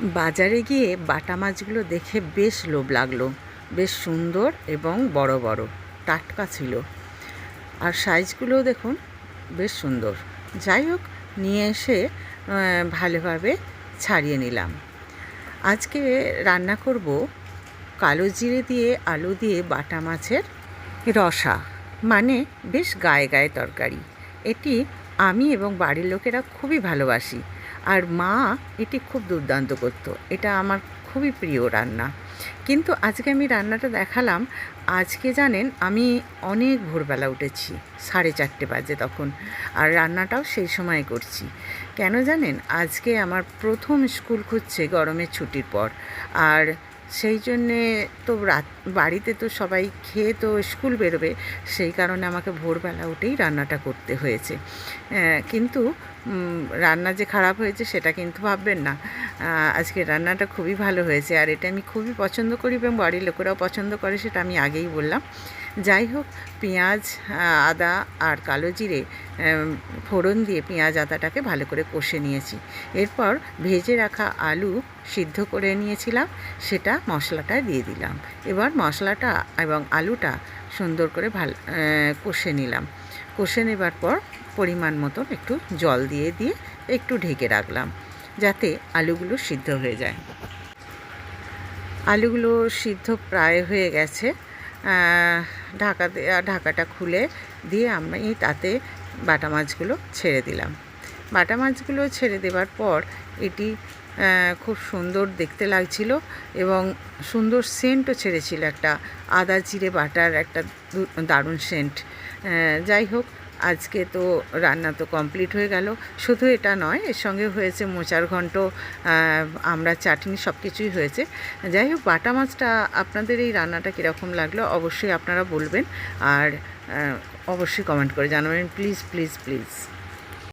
বাজারে গিয়ে বাটা মাছগুলো দেখে বেশ লোভ লাগল। বেশ সুন্দর এবং বড় বড়, টাটকা ছিল। আর সাইজগুলোও দেখুন বেশ সুন্দর। যাই হোক, নিয়ে এসে ভালোভাবে ছাড়িয়ে নিলাম। আজকে রান্না করব কালো জিরে দিয়ে আলু দিয়ে বাটা মাছের রসা মানে বেশ গায়ে গায়ে তরকারি। এটি আমি এবং বাড়ির লোকেরা খুবই ভালোবাসি। আর মা এটি খুব দুর্দান্ত করত। এটা আমার খুবই প্রিয় রান্না। কিন্তু আজকে আমি রান্নাটা দেখালাম। আজকে জানেন, আমি অনেক ভোরবেলা উঠেছি, সাড়ে চারটে বাজে তখন, আর রান্নাটাও সেই সময় করছি। কেন জানেন, আজকে আমার প্রথম স্কুল খুঁজছে গরমের ছুটির পর। আর সেই জন্যে তো রাত, বাড়িতে তো সবাই খেয়ে তো স্কুল বেরোবে, সেই কারণে আমাকে ভোরবেলা উঠেই রান্নাটা করতে হয়েছে। কিন্তু রান্না যে খারাপ হয়েছে সেটা কিন্তু ভাববেন না। আজকে রান্নাটা খুবই ভালো হয়েছে, আর এটা আমি খুবই পছন্দ করি এবং বাড়ির লোকেরাও পছন্দ করে, সেটা আমি আগেই বললাম। যাই হোক, পেঁয়াজ আদা আর কালো জিরে ফোড়ন দিয়ে পেঁয়াজ, আদাটাকে ভালো করে কষে নিয়েছি। এরপর ভেজে রাখা আলু সিদ্ধ করে নিয়েছিলাম, সেটা মশলাটা দিয়ে দিলাম। এবার মশলাটা এবং আলুটা সুন্দর করে ভালো কষে নিলাম। কষে নেবার পর পরিমাণ মতো একটু জল দিয়ে দিয়ে একটু ঢেকে রাখলাম, যাতে আলুগুলো সিদ্ধ হয়ে যায়। আলুগুলো সিদ্ধ প্রায় হয়ে গেছে। ঢাকা ঢাকাটা খুলে দিয়ে আমি তাতে বাটা মাছগুলো ছেড়ে দিলাম। বাটা মাছগুলো ছেড়ে দেওয়ার পর এটি খুব সুন্দর দেখতে লাগছিল এবং সুন্দর সেন্টও ছেড়েছিল একটা আদা জিরে বাটার একটা দারুণ সেন্ট। যাই হোক আজকে তো রান্না তো কমপ্লিট হয়ে গেল। শুধু এটা নয়, এর সঙ্গে হয়েছে মোচার ঘন্ট আমরা চাটনি সব কিছুই হয়েছে। যাই হোক, বাটা মাছটা আপনাদের এই রান্নাটা কীরকম লাগল অবশ্যই আপনারা বলবেন। আর অবশ্যই কমেন্ট করে জানাবেন। Please please please.